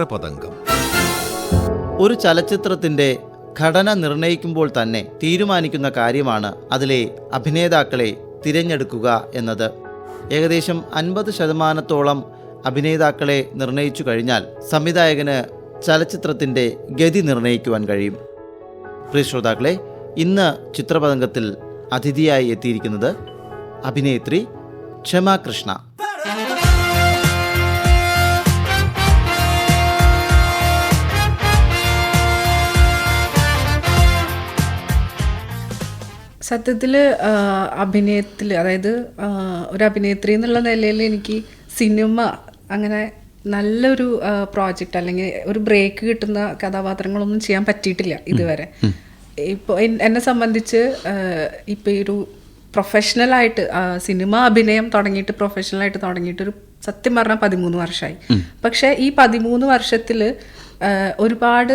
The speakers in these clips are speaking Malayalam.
ചിത്രപതംഗം ഒരു ചലച്ചിത്രത്തിന്റെ ഘടന നിർണയിക്കുമ്പോൾ തന്നെ തീരുമാനിക്കുന്ന കാര്യമാണ് അതിലെ അഭിനേതാക്കളെ തിരഞ്ഞെടുക്കുക എന്നത്. ഏകദേശം അൻപത് ശതമാനത്തോളം അഭിനേതാക്കളെ നിർണയിച്ചു കഴിഞ്ഞാൽ സംവിധായകന് ചലച്ചിത്രത്തിന്റെ ഗതി നിർണയിക്കുവാൻ കഴിയും. പ്രിയ ശ്രോതാക്കളെ ഇന്ന് ചിത്രപതംഗത്തിൽ അതിഥിയായി എത്തിയിരിക്കുന്നത് അഭിനേത്രി ക്ഷമ കൃഷ്ണ. സത്യത്തിൽ അഭിനയത്തിൽ അതായത് ഒരു അഭിനേത്രി എന്നുള്ള നിലയിൽ എനിക്ക് സിനിമ അങ്ങനെ നല്ലൊരു പ്രോജക്റ്റ് അല്ലെങ്കിൽ ഒരു ബ്രേക്ക് കിട്ടുന്ന കഥാപാത്രങ്ങളൊന്നും ചെയ്യാൻ പറ്റിയിട്ടില്ല ഇതുവരെ. ഇപ്പോൾ എന്നെ സംബന്ധിച്ച് ഇപ്പോൾ ഈ ഒരു പ്രൊഫഷണലായിട്ട് സിനിമ അഭിനയം തുടങ്ങിയിട്ട് പ്രൊഫഷണലായിട്ട് തുടങ്ങിയിട്ട് ഒരു സത്യം പറഞ്ഞാൽ പതിമൂന്ന് വർഷമായി പക്ഷേ ഈ പതിമൂന്ന് വർഷത്തിൽ ഒരുപാട്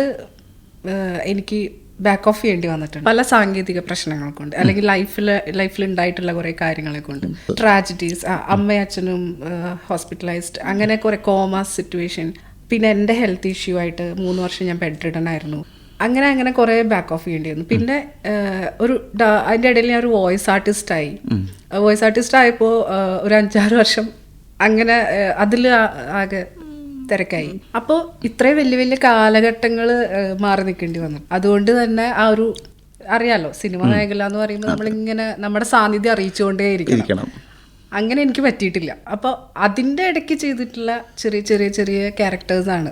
എനിക്ക് ബാക്ക് ഓഫ് ചെയ്യേണ്ടി വന്നിട്ടുണ്ട്. പല സാങ്കേതിക പ്രശ്നങ്ങൾ കൊണ്ട് അല്ലെങ്കിൽ ലൈഫിൽ ലൈഫിൽ ഉണ്ടായിട്ടുള്ള കുറെ കാര്യങ്ങളെ കൊണ്ട് ട്രാജഡീസ് അമ്മയച്ഛനും ഹോസ്പിറ്റലൈസ്ഡ് അങ്ങനെ കുറെ കോമ സിറ്റുവേഷൻ പിന്നെ എന്റെ ഹെൽത്ത് ഇഷ്യൂ ആയിട്ട് മൂന്ന് വർഷം ഞാൻ ബെഡ് റിഡൺ ആയിരുന്നു അങ്ങനെ അങ്ങനെ കുറെ ബാക്ക് ഓഫ് ചെയ്യേണ്ടി വന്നു പിന്നെ ഒരു അതിന്റെ ഇടയിൽ ഞാൻ ഒരു വോയിസ് ആർട്ടിസ്റ്റ് ആയി. വോയിസ് ആർട്ടിസ്റ്റ് ആയപ്പോൾ ഒരു അഞ്ചാറ് വർഷം അങ്ങനെ അതിൽ ആകെ തിരക്കായി. അപ്പോൾ ഇത്രയും വലിയ വലിയ കാലഘട്ടങ്ങൾ മാറി നിൽക്കേണ്ടി വന്നു. അതുകൊണ്ട് തന്നെ ആ ഒരു അറിയാലോ സിനിമ മേഖല എന്ന് പറയുമ്പോൾ നമ്മളിങ്ങനെ നമ്മുടെ സാന്നിധ്യം അറിയിച്ചുകൊണ്ടേ ഇരിക്കണം. അങ്ങനെ എനിക്ക് പറ്റിയിട്ടില്ല. അപ്പോൾ അതിന്റെ ഇടയ്ക്ക് ചെയ്തിട്ടുള്ള ചെറിയ ചെറിയ ചെറിയ ക്യാരക്ടേഴ്സാണ്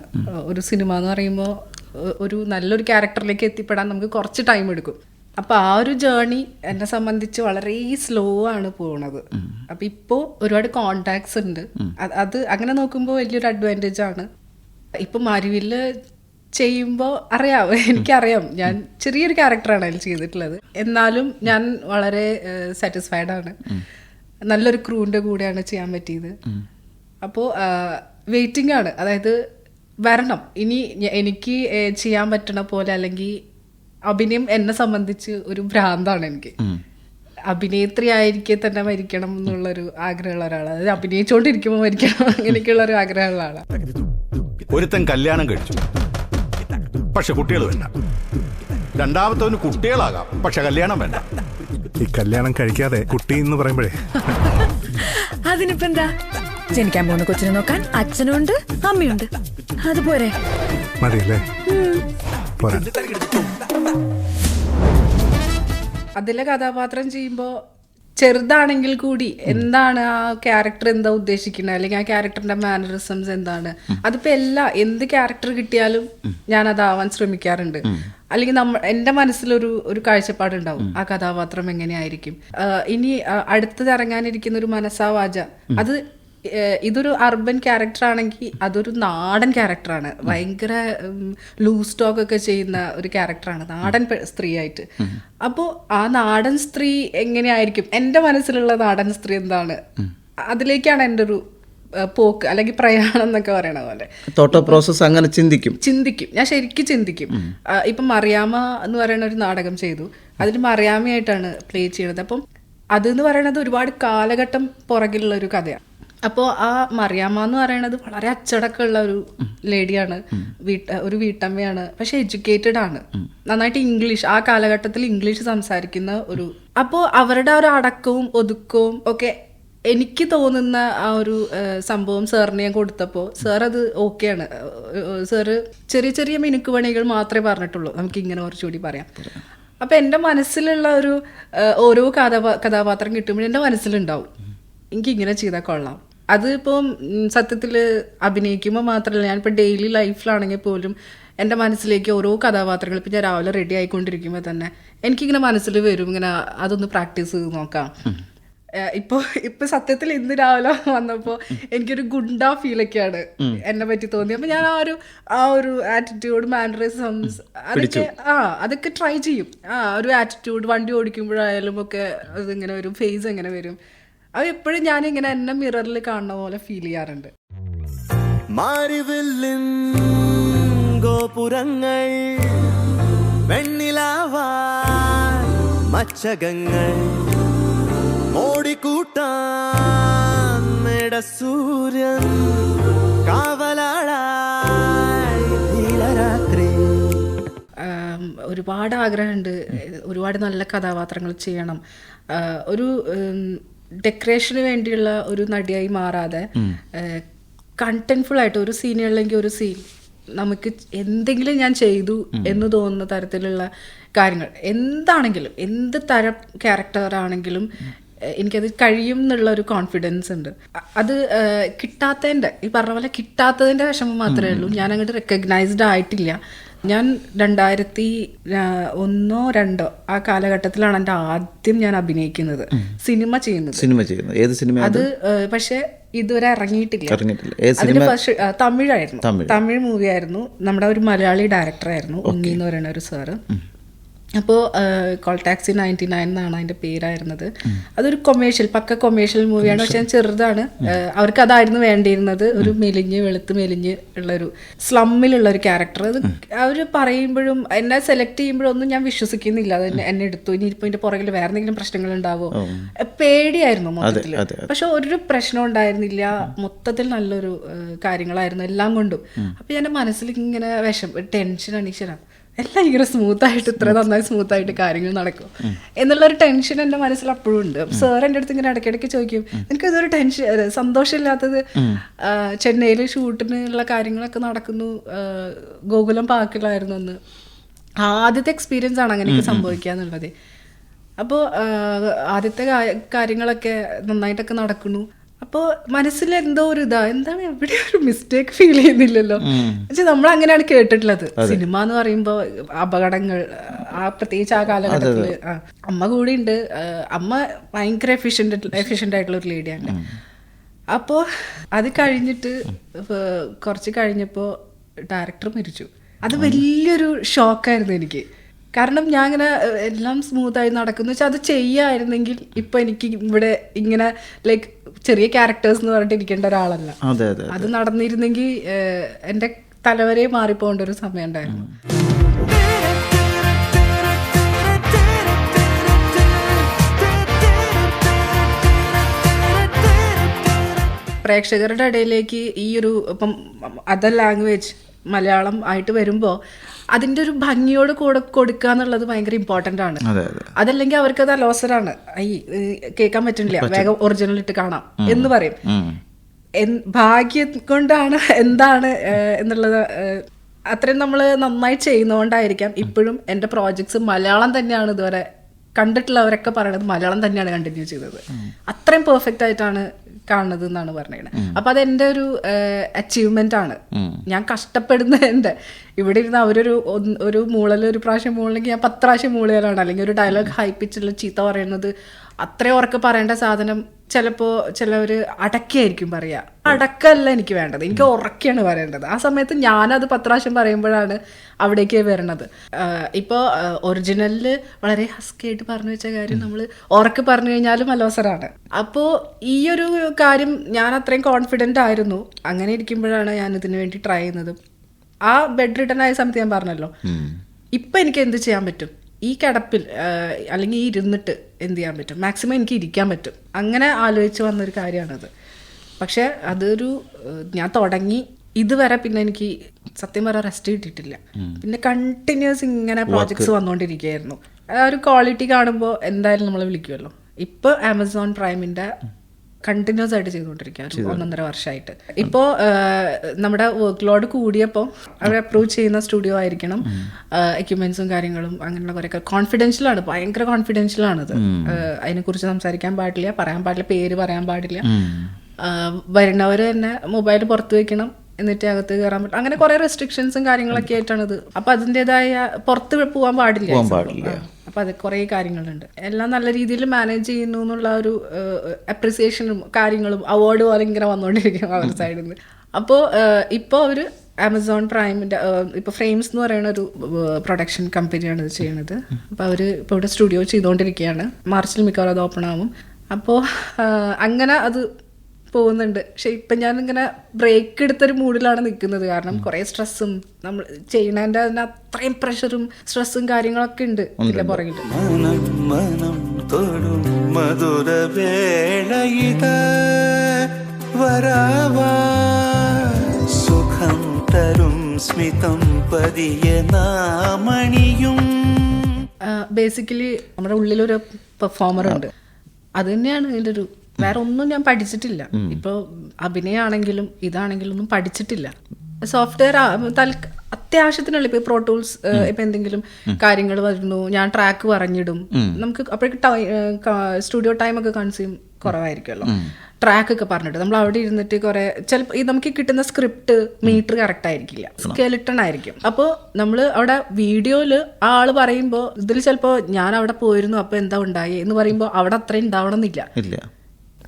ഒരു സിനിമ എന്ന് പറയുമ്പോൾ ഒരു നല്ലൊരു ക്യാരക്ടറിലേക്ക് എത്തിപ്പെടാൻ നമുക്ക് കുറച്ച് ടൈം എടുക്കും. അപ്പോൾ ആ ഒരു ജേണി എന്നെ സംബന്ധിച്ച് വളരെ സ്ലോ ആണ് പോണത്. അപ്പോൾ ഇപ്പോൾ ഒരുപാട് കോണ്ടാക്ട്സ് ഉണ്ട്. അത് അങ്ങനെ നോക്കുമ്പോൾ വലിയൊരു അഡ്വാന്റേജ് ആണ്. ഇപ്പം മരുവിൽ ചെയ്യുമ്പോൾ അറിയാം എനിക്കറിയാം. ഞാൻ ചെറിയൊരു ക്യാരക്ടറാണ് അതിൽ ചെയ്തിട്ടുള്ളത്. എന്നാലും ഞാൻ വളരെ സാറ്റിസ്ഫൈഡ് ആണ്. നല്ലൊരു ക്രൂവിന്റെ കൂടെയാണ് ചെയ്യാൻ പറ്റിയത്. അപ്പോൾ വെയിറ്റിംഗ് ആണ്. അതായത് വരണം. ഇനി എനിക്ക് ചെയ്യാൻ പറ്റണ പോലെ അല്ലെങ്കിൽ അഭിനയം എന്നെ സംബന്ധിച്ച് ഒരു ഭ്രാന്താണ് എനിക്ക്. അഭിനേത്രി ആയിരിക്കെ തന്നെ മരിക്കണം എന്നുള്ളൊരു ആഗ്രഹമുള്ള ഒരാളാണ്. അതായത് അഭിനയിച്ചുകൊണ്ടിരിക്കുമ്പോൾ മരിക്കണം അങ്ങനെയൊക്കെയുള്ള ഒരു ആഗ്രഹമുള്ള ആളാണ് ഒരുത്തൻ കല്യാണം കഴിച്ചു. പക്ഷെ കുട്ടികൾ വേണ്ട. രണ്ടാമത്തവന് കുട്ടികളാകാം. പക്ഷെ കല്യാണം വേണ്ട. ഈ കല്യാണം കഴിക്കാതെ കുട്ടി എന്ന് പറയുമ്പോഴേ. അതിനിപ്പോ എന്താ ജനിക്കാൻ പോകുന്ന കൊച്ചിനെ നോക്കാൻ അച്ഛനുണ്ട് അമ്മയുണ്ട്. അതുപോരെ. മതിയല്ലേ? പോരാ. അതിലെ കഥാപാത്രം ചെയ്യുമ്പോൾ ചെറുതാണെങ്കിൽ കൂടി എന്താണ് ആ ക്യാരക്ടർ എന്താ ഉദ്ദേശിക്കുന്നത് അല്ലെങ്കിൽ ആ ക്യാരക്ടറിന്റെ മാനറിസംസ് എന്താണ്? അതിപ്പോ എല്ലാ എന്ത് ക്യാരക്ടർ കിട്ടിയാലും ഞാൻ അതാവാൻ ശ്രമിക്കാറുണ്ട് അല്ലെങ്കിൽ നമ്മ എന്റെ മനസ്സിലൊരു ഒരു കാഴ്ചപ്പാടുണ്ടാവും. ആ കഥാപാത്രം എങ്ങനെയായിരിക്കും? ഇനി അടുത്തത് ഇറങ്ങാനിരിക്കുന്ന ഒരു മനസ്സാവാച അത് ഇതൊരു അർബൻ ക്യാരക്ടർ ആണെങ്കിൽ അതൊരു നാടൻ ക്യാരക്ടറാണ് ഭയങ്കര ലൂസ് ടോക്ക് ഒക്കെ ചെയ്യുന്ന ഒരു ക്യാരക്ടറാണ് നാടൻ സ്ത്രീ ആയിട്ട് അപ്പോൾ ആ നാടൻ സ്ത്രീ എങ്ങനെയായിരിക്കും? എന്റെ മനസ്സിലുള്ള നാടൻ സ്ത്രീ എന്താണ്? അതിലേക്കാണ് എന്റെ ഒരു പോക്ക് അല്ലെങ്കിൽ പ്രയാണം എന്നൊക്കെ പറയണ പോലെ. തോട്ടോ പ്രോസസ് അങ്ങനെ ചിന്തിക്കും. ചിന്തിക്കും. ഞാൻ ശരിക്കും ചിന്തിക്കും. ഇപ്പൊ മറിയാമ എന്ന് പറയുന്ന ഒരു നാടകം ചെയ്തു. അതിൽ മറിയാമയായിട്ടാണ് പ്ലേ ചെയ്യുന്നത് അപ്പം അതെന്ന് പറയുന്നത് ഒരുപാട് കാലഘട്ടം പുറകിലുള്ള ഒരു കഥയാണ്. അപ്പോൾ ആ മറിയാമ്മ എന്ന് പറയുന്നത് വളരെ അച്ചടക്കമുള്ള ഒരു ലേഡിയാണ്. വീട്ട ഒരു വീട്ടമ്മയാണ്. പക്ഷെ എഡ്യൂക്കേറ്റഡ് ആണ്. നന്നായിട്ട് ഇംഗ്ലീഷ് ആ കാലഘട്ടത്തിൽ ഇംഗ്ലീഷ് സംസാരിക്കുന്ന ഒരു അപ്പോൾ അവരുടെ ഒരു അടക്കവും ഒതുക്കവും ഒക്കെ എനിക്ക് തോന്നുന്ന ആ ഒരു സംഭവം സാറിന് ഞാൻ കൊടുത്തപ്പോൾ സാർ അത് ഓക്കെയാണ് സാറ് ചെറിയ ചെറിയ മിനുക്ക് പണികൾ മാത്രമേ പറഞ്ഞിട്ടുള്ളൂ. നമുക്ക് ഇങ്ങനെ കുറച്ചുകൂടി പറയാം. അപ്പം എന്റെ മനസ്സിലുള്ള ഒരു ഓരോ കഥാപാ കഥാപാത്രം കിട്ടുമ്പോഴും എന്റെ മനസ്സിലുണ്ടാവും. എനിക്ക് ഇങ്ങനെ ചെയ്താൽ കൊള്ളാം. അത് ഇപ്പം സത്യത്തിൽ അഭിനയിക്കുമ്പോൾ മാത്രമല്ല ഞാനിപ്പോൾ ഡെയിലി ലൈഫിലാണെങ്കിൽ പോലും എന്റെ മനസ്സിലേക്ക് ഓരോ കഥാപാത്രങ്ങൾ ഇപ്പം ഞാൻ രാവിലെ റെഡി ആയിക്കൊണ്ടിരിക്കുമ്പോൾ തന്നെ എനിക്കിങ്ങനെ മനസ്സിൽ വരും ഇങ്ങനെ അതൊന്ന് പ്രാക്ടീസ് ചെയ്ത് നോക്കാം. ഇപ്പൊ ഇപ്പൊ സത്യത്തിൽ ഇന്ന് രാവിലെ വന്നപ്പോ എനിക്കൊരു ഗുണ്ട ഫീലൊക്കെയാണ് എന്നെ പറ്റി തോന്നി അപ്പൊ ഞാൻ ആ ഒരു ആ ഒരു ആറ്റിറ്റ്യൂഡ് മാനറിസംസ് അതൊക്കെ ആ അതൊക്കെ ട്രൈ ചെയ്യും. ആ ഒരു ആറ്റിറ്റ്യൂഡ് വണ്ടി ഓടിക്കുമ്പോഴായാലും ഒക്കെ അതിങ്ങനെ വരും ഫേസ് എങ്ങനെ വരും. അത് എപ്പോഴും ഇങ്ങനെ എന്നെ മിററിൽ കാണുന്ന പോലെ ഫീൽ ചെയ്യാറുണ്ട്. മാറിവില്ലിൻ ഗോപുരങ്ങൾ വെണ്ണിലാവാ മച്ചകങ്ങൾ ഓടിക്കൂട്ടാൻ സൂര്യൻ കാവലാളായി ഒരുപാട് ആഗ്രഹമുണ്ട്. ഒരുപാട് നല്ല കഥാപാത്രങ്ങൾ ചെയ്യണം. ഒരു ഡെക്കറേഷന് വേണ്ടിയുള്ള ഒരു നടിയായി മാറാതെ കണ്ടന്റ്ഫുൾ ആയിട്ട് ഒരു സീനുകളിലെങ്കിൽ ഒരു സീൻ നമുക്ക് എന്തെങ്കിലും ഞാൻ ചെയ്തു എന്ന് തോന്നുന്ന തരത്തിലുള്ള കാര്യങ്ങൾ. എന്താണെങ്കിലും എന്ത് തരം ക്യാരക്ടർ ആണെങ്കിലും എനിക്കത് കഴിയും എന്നുള്ള ഒരു കോൺഫിഡൻസ് ഉണ്ട്. അത് കിട്ടാത്തതിന്റെ ഈ പറഞ്ഞ പോലെ കിട്ടാത്തതിന്റെ വിഷമം മാത്രമേ ഉള്ളൂ. ഞാൻ അങ്ങോട്ട് റെക്കഗ്നൈസ്ഡ് ആയിട്ടില്ല. ഞാൻ രണ്ടായിരത്തി ഒന്നോ രണ്ടോ ആ കാലഘട്ടത്തിലാണ് എന്റെ ആദ്യം ഞാൻ അഭിനയിക്കുന്നത്. സിനിമ ചെയ്യുന്നത്. സിനിമ ചെയ്യുന്നത്. ഏത് സിനിമ അത് പക്ഷേ ഇതുവരെ ഇറങ്ങിയിട്ടില്ല. അതിന് തമിഴായിരുന്നു. തമിഴ്. മൂവി ആയിരുന്നു. നമ്മുടെ ഒരു മലയാളി ഡയറക്ടർ ആയിരുന്നു. ഉണ്ണി എന്ന് പറയുന്ന ഒരു സാറ് അപ്പോൾ കോൾ ടാക്സി നയന്റി നയൻ എന്നാണ് അതിന്റെ പേരായിരുന്നത്. അതൊരു കൊമേഴ്ഷ്യൽ പക്ക കൊമേഴ്ഷ്യൽ മൂവിയാണ് പക്ഷെ ചെറുതാണ്. അവർക്ക് അതായിരുന്നു വേണ്ടിയിരുന്നത്. ഒരു മെലിഞ്ഞ് വെളുത്ത് മെലിഞ്ഞ് ഉള്ളൊരു സ്ലമ്മിലുള്ള ഒരു ക്യാരക്ടർ അത് അവർ പറയുമ്പോഴും എന്നെ സെലക്ട് ചെയ്യുമ്പോഴൊന്നും ഞാൻ വിശ്വസിക്കുന്നില്ല. അത് എന്നെ- എടുത്തു. ഇനി ഇതിന്റെ പുറകിൽ വേറെ എന്തെങ്കിലും പ്രശ്നങ്ങൾ ഉണ്ടാവോ? പേടിയായിരുന്നു മൊത്തത്തിൽ പക്ഷെ ഒരു പ്രശ്നം ഉണ്ടായിരുന്നില്ല. മൊത്തത്തിൽ നല്ലൊരു കാര്യങ്ങളായിരുന്നു എല്ലാം കൊണ്ടും. അപ്പോൾ എന്റെ മനസ്സിൽ ഇങ്ങനെ വിഷം ടെൻഷൻ അണീഷനാ എല്ലാം ഇങ്ങനെ സ്മൂത്ത് ആയിട്ട് ഇത്ര നന്നായി സ്മൂത്ത് ആയിട്ട് കാര്യങ്ങൾ നടക്കും. എന്നുള്ള ഒരു ടെൻഷൻ എന്റെ മനസ്സിൽ അപ്പോഴും ഉണ്ട്. സാർ എന്റെ അടുത്ത് ഇങ്ങനെ ഇടയ്ക്കിടയ്ക്ക് ചോദിക്കും എനിക്ക് ഇതൊരു ടെൻഷൻ സന്തോഷമില്ലാത്തത് ചെന്നൈയിൽ ഷൂട്ടിനുള്ള കാര്യങ്ങളൊക്കെ നടക്കുന്നു ഗോകുലം പാർക്കിലായിരുന്നു അന്ന്. ആദ്യത്തെ എക്സ്പീരിയൻസ് ആണ് അങ്ങനെയൊക്കെ സംഭവിക്കുക എന്നുള്ളത് അപ്പോൾ ആദ്യത്തെ കാര്യങ്ങളൊക്കെ നന്നായിട്ടൊക്കെ നടക്കുന്നു. അപ്പോൾ മനസ്സിൽ എന്തോ ഒരു ഇതാ എന്താണ് എവിടെ ഒരു മിസ്റ്റേക്ക് ഫീൽ ചെയ്യുന്നില്ലല്ലോ. പക്ഷെ നമ്മൾ അങ്ങനെയാണ് കേട്ടിട്ടുള്ളത് സിനിമ എന്ന് പറയുമ്പോൾ അപകടങ്ങൾ ആ പ്രത്യേകിച്ച് ആ കാലഘട്ടത്തിൽ അമ്മ കൂടി ഉണ്ട്. അമ്മ ഭയങ്കര എഫിഷ്യന്റ് എഫിഷ്യന്റ് ആയിട്ടുള്ള ഒരു ലേഡിയാണ് അപ്പോ അത് കഴിഞ്ഞിട്ട് കുറച്ച് കഴിഞ്ഞപ്പോൾ ഡയറക്ടർ മരിച്ചു. അത് വലിയൊരു ഷോക്കായിരുന്നു എനിക്ക്. കാരണം ഞാൻ ഇങ്ങനെ എല്ലാം സ്മൂത്തായി നടക്കുന്നു. വെച്ചാൽ അത് ചെയ്യായിരുന്നെങ്കിൽ ഇപ്പൊ എനിക്ക് ഇവിടെ ഇങ്ങനെ ലൈക്ക് ചെറിയ ക്യാരക്ടേഴ്സ് എന്ന് പറഞ്ഞിട്ട് ഇരിക്കേണ്ട ഒരാളല്ല. അതെ നടന്നിരുന്നെങ്കിൽ എന്റെ എന്റെ തലവരെ മാറിപ്പോകേണ്ട ഒരു സമയം ഉണ്ടായിരുന്നു. പ്രേക്ഷകരുടെ ഇടയിലേക്ക് ഈ ഒരു ഇപ്പം അതർ ലാംഗ്വേജ് മലയാളം ആയിട്ട് വരുമ്പോൾ അതിന്റെ ഒരു ഭംഗിയോട് കൂടെ കൊടുക്കുക എന്നുള്ളത് ഭയങ്കര ഇമ്പോർട്ടന്റ് ആണ്. അതെ അതെ. അതല്ലെങ്കിൽ അവർക്ക് അത് അലോസരാണ്. ഐ കേൾക്കാൻ പറ്റുന്നില്ല. വേഗം ഒറിജിനൽ ഇട്ട് കാണാം എന്ന് പറയും. ഭാഗ്യം കൊണ്ടാണ് എന്താണ് എന്നുള്ളത് അത്രയും നമ്മൾ നന്നായി ചെയ്യുന്നതുകൊണ്ടായിരിക്കാം ഇപ്പോഴും എന്റെ പ്രോജക്ട്സ് മലയാളം തന്നെയാണ് ഇതുവരെ കണ്ടിട്ടുള്ളവരൊക്കെ പറയണത് മലയാളം തന്നെയാണ് കണ്ടിന്യൂ ചെയ്തത്. അത്രയും പെർഫെക്റ്റ് ആയിട്ടാണ് കാണുന്നത് എന്നാണ് പറഞ്ഞത് അപ്പൊ അത് എന്റെ ഒരു അച്ചീവ്മെന്റ് ആണ്. ഞാൻ കഷ്ടപ്പെടുന്നതിന്റെ ഇവിടെ ഇരുന്ന് അവരൊരു ഒരു മൂളൽ ഒരു പ്രാവശ്യം മൂളണമെങ്കിൽ ഞാൻ പത്ത് പ്രാവശ്യം മൂളിയാലാണ്. അല്ലെങ്കിൽ ഒരു ഡയലോഗ് ഹൈപ്പിച്ചുള്ള ചീത്ത പറയുന്നത് അത്രയും ഉറക്കെ പറയേണ്ട സാധനം ചിലപ്പോ ചിലവര് അടക്കിയായിരിക്കും പറയാ. അടക്കല്ല എനിക്ക് വേണ്ടത്. എനിക്ക് ഉറക്കെയാണ് പറയേണ്ടത്. ആ സമയത്ത് ഞാനത് അത് പ്രാവശ്യം പറയുമ്പോഴാണ് അവിടേക്ക് വരണത്. ഇപ്പോ ഒറിജിനലിൽ വളരെ ഹസ്കായിട്ട് പറഞ്ഞു വെച്ച കാര്യം നമ്മൾ ഉറക്കെ പറഞ്ഞു കഴിഞ്ഞാലും അലോസറാണ് അപ്പോൾ ഈ ഒരു കാര്യം ഞാൻ അത്രയും കോൺഫിഡന്റ് ആയിരുന്നു. അങ്ങനെ ഇരിക്കുമ്പോഴാണ് ഞാൻ ഇതിനു വേണ്ടി ട്രൈ ചെയ്യുന്നത്. ആ ബെഡ് റിട്ടേൺ ആയ സമയത്ത് ഞാൻ പറഞ്ഞല്ലോ. ഇപ്പൊ എനിക്ക് എന്ത് ചെയ്യാൻ പറ്റും? ഈ കിടപ്പിൽ അല്ലെങ്കിൽ ഈ ഇരുന്നിട്ട് എന്ത് ചെയ്യാൻ പറ്റും? മാക്സിമം എനിക്ക് ഇരിക്കാൻ പറ്റും. അങ്ങനെ ആലോചിച്ച് വന്നൊരു കാര്യമാണത്. പക്ഷേ അതൊരു ഞാൻ തുടങ്ങി ഇതുവരെ പിന്നെ എനിക്ക് സത്യം പറയാൻ റെസ്റ്റ് കിട്ടിയിട്ടില്ല. പിന്നെ കണ്ടിന്യൂസ് ഇങ്ങനെ പ്രോജക്ട്സ് വന്നുകൊണ്ടിരിക്കുകയായിരുന്നു ആ ഒരു ക്വാളിറ്റി കാണുമ്പോൾ എന്തായാലും നമ്മളെ വിളിക്കുമല്ലോ ഇപ്പൊ ആമസോൺ പ്രൈമിന്റെ കണ്ടിന്യൂസ് ആയിട്ട് ചെയ്തുകൊണ്ടിരിക്കുക ഒരു ഒന്നൊന്നര വർഷമായിട്ട്. ഇപ്പോൾ നമ്മുടെ വർക്ക് ലോഡ് കൂടിയപ്പോൾ അവർ അപ്രൂവ് ചെയ്യുന്ന സ്റ്റുഡിയോ ആയിരിക്കണം. എക്യുപ്മെന്റ്സും കാര്യങ്ങളും അങ്ങനെയുള്ള കുറേ കോൺഫിഡൻഷ്യൽ ആണ് ഭയങ്കര കോൺഫിഡൻഷ്യൽ ആണത്. അതിനെക്കുറിച്ച് സംസാരിക്കാൻ പാടില്ല പറയാൻ പാടില്ല പേര് പറയാൻ പാടില്ല. വരുന്നവർ തന്നെ മൊബൈൽ പുറത്ത് വെക്കണം എന്നിട്ട് അകത്ത് കയറാൻ പറ്റും. അങ്ങനെ കുറെ റെസ്ട്രിക്ഷൻസും കാര്യങ്ങളൊക്കെ ആയിട്ടാണ് ഇത് അപ്പൊ അതിന്റെതായ പുറത്ത് പോവാൻ പാടില്ല സംഭവം. അത് കുറേ കാര്യങ്ങളുണ്ട്. എല്ലാം നല്ല രീതിയിൽ മാനേജ് ചെയ്യുന്നു എന്നുള്ള ഒരു അപ്രിസിയേഷനും കാര്യങ്ങളും അവാർഡ് പോലെ ഇങ്ങനെ വന്നുകൊണ്ടിരിക്കും അവരുടെ സൈഡിൽ നിന്ന് അപ്പോൾ ഇപ്പോൾ അവർ ആമസോൺ പ്രൈമിന്റെ ഇപ്പോൾ ഫ്രെയിംസ് എന്ന് പറയുന്ന ഒരു പ്രൊഡക്ഷൻ കമ്പനിയാണ് ഇത് ചെയ്യുന്നത്. അപ്പോൾ അവർ ഇപ്പോൾ ഇവിടെ സ്റ്റുഡിയോ ചെയ്തുകൊണ്ടിരിക്കുകയാണ് മാർച്ചിൽ മിക്കവാറും അത് ഓപ്പൺ ആവും. അപ്പോൾ അങ്ങനെ അത് പോകുന്നുണ്ട്. പക്ഷെ ഇപ്പം ഞാൻ ഇങ്ങനെ ബ്രേക്ക് എടുത്തൊരു മൂഡിലാണ് നിൽക്കുന്നത്. കാരണം കുറെ സ്ട്രെസ്സും നമ്മൾ ചെയ്യണതിന്റെ അതിന് അത്രയും പ്രഷറും സ്ട്രെസ്സും കാര്യങ്ങളൊക്കെ ഉണ്ട്. ഇതിന്റെ പുറകിൽ സുഖം തരും സ്മിതം പതിയ നാമണിയും. ബേസിക്കലി നമ്മുടെ ഉള്ളിലൊരു പെർഫോമർ ഉണ്ട്. അത് തന്നെയാണ് ഇതിന്റെ ഒരു വേറെ ഒന്നും ഞാൻ പഠിച്ചിട്ടില്ല. ഇപ്പോൾ അഭിനയാണെങ്കിലും ഇതാണെങ്കിലും ഒന്നും പഠിച്ചിട്ടില്ല. സോഫ്റ്റ്വെയർ അത്യാവശ്യത്തിനുള്ള ഇപ്പൊ പ്രോ ടൂൾസ് ഇപ്പൊ എന്തെങ്കിലും കാര്യങ്ങൾ വരുന്നു ഞാൻ ട്രാക്ക് പറഞ്ഞിടും. നമുക്ക് അപ്പോഴേക്ക് സ്റ്റുഡിയോ ടൈം ഒക്കെ കൺസ്യൂം കുറവായിരിക്കുമല്ലോ. ട്രാക്ക് ഒക്കെ പറഞ്ഞിട്ട് നമ്മൾ അവിടെ ഇരുന്നിട്ട് കുറെ ചിലപ്പോൾ ഈ നമുക്ക് കിട്ടുന്ന സ്ക്രിപ്റ്റ് മീറ്റർ കറക്റ്റ് ആയിരിക്കില്ല. സ്കെലിട്ടൺ ആയിരിക്കും. അപ്പോൾ നമ്മൾ അവിടെ വീഡിയോയിൽ ആ ആൾ പറയുമ്പോൾ ഇതിൽ ചിലപ്പോൾ ഞാൻ അവിടെ പോയിരുന്നു അപ്പോൾ എന്താ ഉണ്ടായി എന്ന് പറയുമ്പോൾ അവിടെ അത്രയും ഉണ്ടാവണം എന്നില്ല ഇല്ല.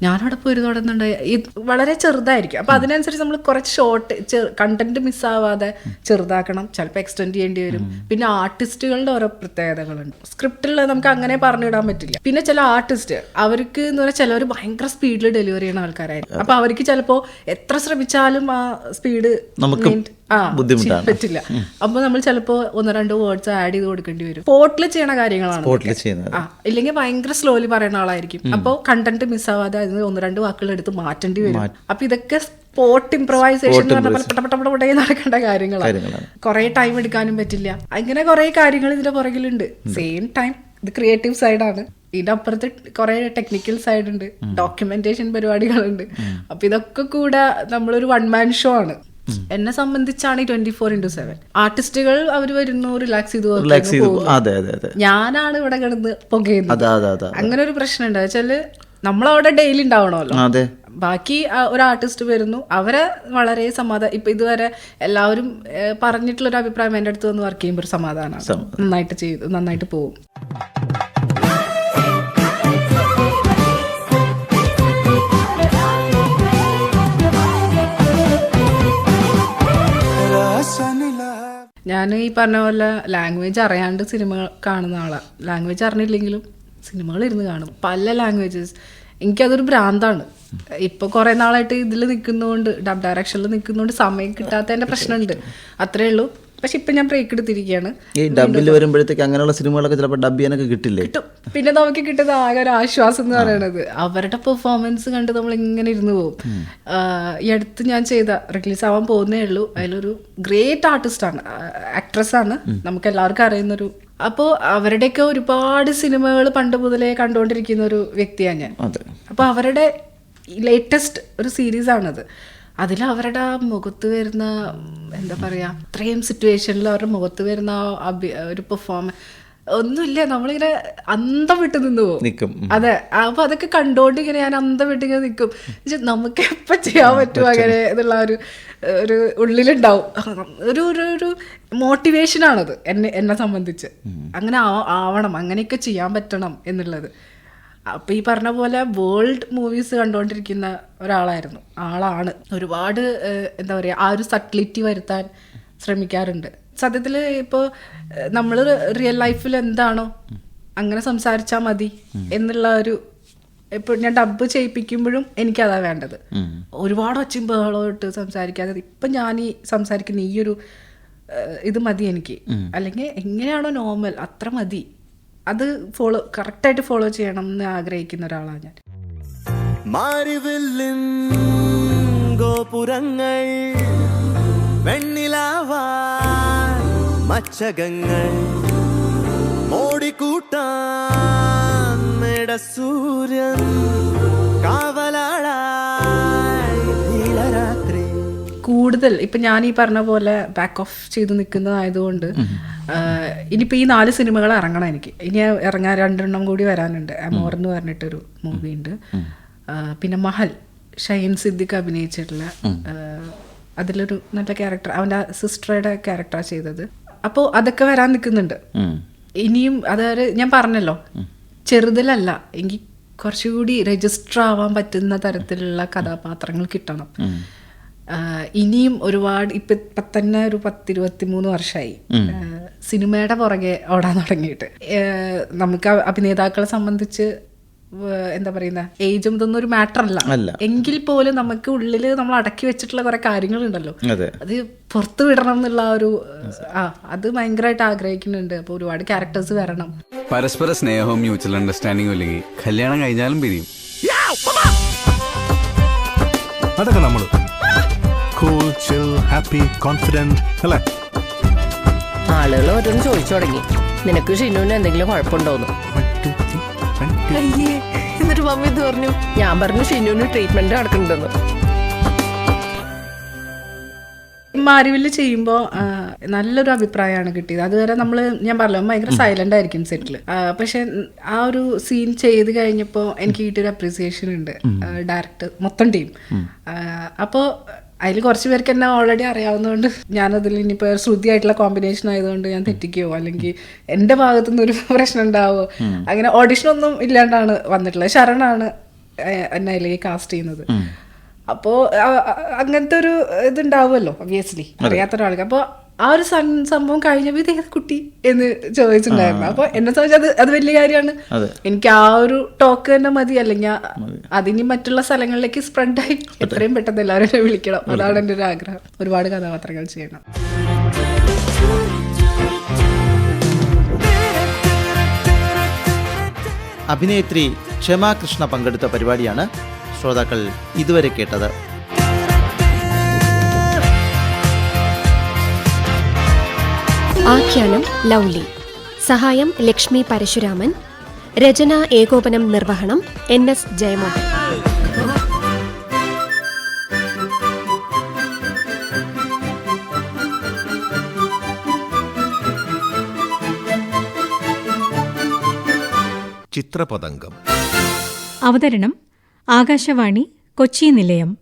ഞാനവിടെ നിന്നുണ്ട് ഇത് വളരെ ചെറുതായിരിക്കും. അപ്പൊ അതിനനുസരിച്ച് നമ്മൾ കുറച്ച് ഷോർട്ട് കണ്ടന്റ് മിസ്സാവാതെ ചെറുതാക്കണം. ചിലപ്പോൾ എക്സ്റ്റെൻഡ് ചെയ്യേണ്ടി വരും. പിന്നെ ആർട്ടിസ്റ്റുകളുടെ ഓരോ പ്രത്യേകതകളുണ്ട്. സ്ക്രിപ്റ്റിൽ നമുക്ക് അങ്ങനെ പറഞ്ഞിടാൻ പറ്റില്ല. പിന്നെ ചില ആർട്ടിസ്റ്റ് അവർക്ക് എന്ന് പറഞ്ഞാൽ ചിലവർ ഭയങ്കര സ്പീഡിൽ ഡെലിവറി ചെയ്യുന്ന ആൾക്കാരായിരിക്കും. അപ്പൊ അവർക്ക് ചിലപ്പോൾ എത്ര ശ്രമിച്ചാലും ആ സ്പീഡ് നമുക്ക് ബുദ്ധിമുട്ടാണ്. പറ്റില്ല. അപ്പൊ നമ്മൾ ചിലപ്പോ ഒന്ന് രണ്ട് വേർഡ്സ് ആഡ് ചെയ്ത് കൊടുക്കേണ്ടി വരും. സ്പോട്ടിൽ ചെയ്യണ കാര്യങ്ങളാണ് സ്പോട്ടിൽ. ചെയ്യുന്നത്. ഇല്ലെങ്കിൽ ഭയങ്കര സ്ലോലി പറയുന്ന ആളായിരിക്കും. അപ്പോൾ കണ്ടന്റ് മിസ് ആവാതെ അതിന് ഒന്ന് രണ്ട് വാക്കുകൾ എടുത്ത് മാറ്റേണ്ടി വരും. അപ്പൊ ഇതൊക്കെ സ്പോട്ട് ഇംപ്രവൈസേഷൻ എന്ന് പറഞ്ഞാൽ പട്ട പട്ട പട്ട പട്ടേ നടക്കേണ്ട കാര്യങ്ങളാണ് കാര്യങ്ങളാണ്. കുറെ ടൈം എടുക്കാനും പറ്റില്ല. അങ്ങനെ കുറെ കാര്യങ്ങൾ ഇതിന്റെ പുറകിലുണ്ട്. സെയിം ടൈം ഇത് ക്രിയേറ്റീവ് സൈഡാണ് ഇതിന്റെ അപ്പുറത്ത് കുറെ ടെക്നിക്കൽ സൈഡ് ഉണ്ട്. ഡോക്യുമെന്റേഷൻ പരിപാടികളുണ്ട്. അപ്പൊ ഇതൊക്കെ കൂടെ നമ്മളൊരു വൺ മാൻ ഷോ ആണ്. എന്നെ സംബന്ധിച്ചാണ് ഈ ട്വന്റി ഫോർ ഇന്റു സെവൻ ആർട്ടിസ്റ്റുകൾ അവർ വരുന്നു റിലാക്സ് ചെയ്തു റിലാക്സ് ചെയ്തു അതെ അതെ അതെ. ഞാനാണ് ഇവിടെ കിടന്ന് പുകയുന്നത്. അങ്ങനെ ഒരു പ്രശ്നം ഉണ്ട്. വെച്ചാൽ നമ്മളവിടെ ഡെയിലി ഉണ്ടാവണമല്ലോ. അതെ. ബാക്കി ഒരു ആർട്ടിസ്റ്റ് വരുന്നു. അവരെ വളരെ സമാധാനം ഇപ്പൊ ഇതുവരെ എല്ലാവരും പറഞ്ഞിട്ടുള്ള ഒരു അഭിപ്രായം എന്റെ അടുത്ത് വന്ന് വർക്ക് ചെയ്യുമ്പോൾ ഒരു സമാധാനമാണ് നന്നായിട്ട് ചെയ്തു നന്നായിട്ട് പോകും. ഞാൻ ഈ പറഞ്ഞ പോലെ ലാംഗ്വേജ് അറിയാണ്ട് സിനിമ കാണുന്ന ആളാണ് ലാംഗ്വേജ് അറിഞ്ഞില്ലെങ്കിലും സിനിമകൾ ഇരുന്ന് കാണും. പല ലാംഗ്വേജസ് എനിക്കതൊരു ഭ്രാന്താണ്. ഇപ്പൊ കുറെ നാളായിട്ട് ഇതിൽ നിൽക്കുന്നതുകൊണ്ട് ഡബ് ഡയറക്ഷനിൽ നിൽക്കുന്നതുകൊണ്ട് സമയം കിട്ടാത്തതിന്റെ പ്രശ്നമുണ്ട് അത്രേ ഉള്ളൂ പക്ഷെ ഇപ്പൊ ഞാൻ ബ്രേക്ക് എടുത്തിരിക്കുകയാണ്. ഈ ഡബിൽ വരുമ്പോഴത്തേക്ക് അങ്ങനെയുള്ള സിനിമകളൊക്കെ ചിലപ്പോൾ ഡബ് ചെയ്യാനൊക്കെ കിട്ടില്ലേ? കിട്ടും. പിന്നെ നമുക്ക് കിട്ടുന്ന ആകെ ഒരു ആശ്വാസം എന്ന് പറയുന്നത് അവരുടെ പെർഫോമൻസ് കണ്ട് നമ്മൾ ഇങ്ങനെ ഇരുന്ന് പോകും ഈ അടുത്ത് ഞാൻ ചെയ്ത റിലീസ് ആവാൻ പോകുന്നേ ഉള്ളൂ. അതിലൊരു ഗ്രേറ്റ് ആർട്ടിസ്റ്റ് ആണ്. ആക്ട്രസ് ആണ്. നമുക്ക് എല്ലാവർക്കും അറിയുന്നൊരു അപ്പോൾ അവരുടെയൊക്കെ ഒരുപാട് സിനിമകൾ പണ്ട് മുതലേ കണ്ടുകൊണ്ടിരിക്കുന്ന ഒരു വ്യക്തിയാണ് ഞാൻ. അപ്പോൾ അവരുടെ ലേറ്റസ്റ്റ് ഒരു സീരീസ് ആണത്. അതിൽ അവരുടെ ആ മുഖത്ത് വരുന്ന എന്താ പറയാ ഇത്രയും സിറ്റുവേഷനിൽ അവരുടെ മുഖത്ത് വരുന്ന ആ ഒരു പെർഫോമൻസ് ഒന്നുമില്ല. നമ്മളിങ്ങനെ അന്തം വിട്ട് നിന്ന് പോകും അതെ. അപ്പൊ അതൊക്കെ കണ്ടോണ്ട് ഇങ്ങനെ ഞാൻ അന്തം വിട്ട് ഇങ്ങനെ നിൽക്കും നമുക്ക് എപ്പ ചെയ്യാൻ പറ്റും അങ്ങനെ എന്നുള്ള ഒരു ഒരു ഉള്ളിലുണ്ടാവും. ഒരു ഒരു ഒരു മോട്ടിവേഷൻ ആണത് എന്നെ എന്നെ സംബന്ധിച്ച്. അങ്ങനെ ആവണം. അങ്ങനെയൊക്കെ ചെയ്യാൻ പറ്റണം എന്നുള്ളത്. അപ്പൊ ഈ പറഞ്ഞ പോലെ വേൾഡ് മൂവീസ് കണ്ടുകൊണ്ടിരിക്കുന്ന ഒരാളായിരുന്നു. ആളാണ്. ഒരുപാട് എന്താ പറയാ ആ ഒരു സട്ടിലിറ്റി വരുത്താൻ ശ്രമിക്കാറുണ്ട്. സത്യത്തിൽ ഇപ്പോൾ നമ്മൾ റിയൽ ലൈഫിൽ എന്താണോ അങ്ങനെ സംസാരിച്ചാൽ മതി എന്നുള്ള ഒരു ഇപ്പോൾ ഞാൻ ഡബ് ചെയ്യിപ്പിക്കുമ്പോഴും എനിക്കതാ വേണ്ടത്. ഒരുപാട് ഒച്ചയും ബഹളവും ഇട്ട് സംസാരിക്കാതെ ഇപ്പം ഞാൻ ഈ സംസാരിക്കുന്ന ഈ ഒരു ഇത് മതി എനിക്ക്. അല്ലെങ്കിൽ എങ്ങനെയാണോ നോർമൽ അത്ര മതി. അത് ഫോളോ കറക്റ്റായിട്ട് ഫോളോ ചെയ്യണം എന്ന് ആഗ്രഹിക്കുന്ന ഒരാളാണ് ഞാൻ. ഗോപുരങ്ങൾ മച്ചകങ്ങൾ ഓടിക്കൂട്ടാൻ മേടസൂര്യൻ കാവലാളായി കൂടുതൽ ഇപ്പൊ ഞാൻ ഈ പറഞ്ഞ പോലെ ബാക്ക് ഓഫ് ചെയ്ത് നിൽക്കുന്നതായതുകൊണ്ട് ഇനിയിപ്പോൾ ഇനിയിപ്പോ ഈ നാല് സിനിമകൾ ഇറങ്ങണം എനിക്ക്. ഇനി ഇറങ്ങാൻ രണ്ടെണ്ണം കൂടി വരാനുണ്ട്. അമോർ എന്ന് പറഞ്ഞിട്ടൊരു മൂവി ഉണ്ട്. പിന്നെ മഹൽ ഷൈൻ സിദ്ദിഖ് അഭിനയിച്ചിട്ടുള്ള അതിലൊരു നല്ല ക്യാരക്ടർ അവന്റെ സിസ്റ്ററുടെ ക്യാരക്ടറാണ് ചെയ്തത്. അപ്പോൾ അതൊക്കെ വരാൻ നിൽക്കുന്നുണ്ട്. ഇനിയും അതായത് ഞാൻ പറഞ്ഞല്ലോ ചെറുതിലല്ല എങ്കിൽ കുറച്ചുകൂടി രജിസ്റ്റർ ആവാൻ പറ്റുന്ന തരത്തിലുള്ള കഥാപാത്രങ്ങൾ കിട്ടണം. ഇനിയും ഒരുപാട് ഇപ്പൊ പത്തന്നെ തന്നെ ഒരു പത്തിരുപത്തി മൂന്ന് വർഷമായി സിനിമയുടെ പുറകെ ഓടാൻ തുടങ്ങിയിട്ട്. നമുക്ക് അഭിനേതാക്കളെ സംബന്ധിച്ച് എന്താ പറയുന്ന ഏജും ഇതൊന്നും ഒരു മാറ്റർ അല്ല. എങ്കിൽ പോലും നമുക്ക് ഉള്ളിൽ നമ്മൾ അടക്കി വെച്ചിട്ടുള്ള കുറെ കാര്യങ്ങളുണ്ടല്ലോ. അതെ. അത് പുറത്തു വിടണം എന്നുള്ള ഒരു ആ അത് ഭയങ്കരമായിട്ട് ആഗ്രഹിക്കുന്നുണ്ട്. അപ്പൊ ഒരുപാട് ക്യാരക്ടേഴ്സ് വരണം. പരസ്പര സ്നേഹവും മ്യൂച്വൽ അണ്ടർസ്റ്റാൻഡിംഗും ഇല്ലെങ്കിൽ കല്യാണം കഴിഞ്ഞാലും പിരിയും. അതൊക്കെ നമ്മൾ കൂൾ ചിൽ ഹാപ്പി കോൺഫിഡന്റ് അല്ലേ? ആളുകൾ ഓരോന്ന് ചോദിച്ചു തുടങ്ങി. നിനക്ക് ഷിനുവിന് എന്തെങ്കിലും കുഴപ്പമുണ്ടോന്ന്. എന്നിട്ട് മമ്മി ഇത് പറഞ്ഞു? ഞാൻ പറഞ്ഞു ഷിനുവിന് ട്രീറ്റ്മെന്റ് നടക്കുന്നുണ്ടെന്ന്. മാരിവില്ല് ചെയ്യുമ്പോൾ നല്ലൊരു അഭിപ്രായമാണ് കിട്ടിയത്. അതുവരെ നമ്മൾ ഞാൻ പറഞ്ഞു ഭയങ്കര സൈലന്റ് ആയിരിക്കും സെറ്റിൽ പക്ഷെ ആ ഒരു സീൻ ചെയ്ത് കഴിഞ്ഞപ്പോൾ എനിക്ക് കിട്ടിയൊരു അപ്രീസിയേഷൻ ഉണ്ട് ഡയറക്ടർ മൊത്തം ടീം അപ്പോൾ അതിൽ കുറച്ച് പേർക്ക് എന്നെ ഓൾറെഡി അറിയാവുന്നതുകൊണ്ട് ഞാനതിൽ ഇനിയിപ്പോൾ ശ്രുതിയായിട്ടുള്ള കോമ്പിനേഷൻ ആയതുകൊണ്ട് ഞാൻ തെറ്റിക്കുകയോ അല്ലെങ്കിൽ എന്റെ ഭാഗത്തുനിന്ന് ഒരു പ്രശ്നം ഉണ്ടാവോ? അങ്ങനെ ഓഡിഷൻ ഒന്നും ഇല്ലാണ്ടാണ് വന്നിട്ടുള്ളത്. ശരണാണ് എന്നെ അതിലേക്ക് കാസ്റ്റ് ചെയ്യുന്നത്. അപ്പോ അങ്ങനത്തെ ഒരു ഇതുണ്ടാവുമല്ലോ ഒബിയസ്ലി അറിയാത്ത ഒരാൾക്ക് അപ്പൊ ആ ഒരു സംഭവം കഴിഞ്ഞപ്പോൾ ഇത് ഏത് കുട്ടി എന്ന് ചോദിച്ചിട്ടുണ്ടായിരുന്നു. അപ്പൊ എന്നെ സംബന്ധിച്ച് അത് അത് വലിയ കാര്യമാണ്. എനിക്ക് ആ ഒരു ടോക്ക് തന്നെ മതി. അല്ലെങ്കിൽ അതിനി മറ്റുള്ള സ്ഥലങ്ങളിലേക്ക് സ്പ്രെഡായി എത്രയും പെട്ടെന്ന് എല്ലാവരും വിളിക്കണം. അതാണ് എന്റെ ഒരു ആഗ്രഹം. ഒരുപാട് കഥാപാത്രങ്ങൾ ചെയ്യണം. അഭിനേത്രി ക്ഷമ കൃഷ്ണ പങ്കെടുത്ത പരിപാടിയാണ് ശ്രോതാക്കൾ ഇതുവരെ കേട്ടത്. ആഖ്യാനം ലൗലി. സഹായം ലക്ഷ്മി പരശുരാമൻ. രചന ഏകോപനം നിർവഹണം എൻ എസ് ജയമോഹൻ. ചിത്രപതംഗം. അവതരണം ആകാശവാണി കൊച്ചി നിലയം.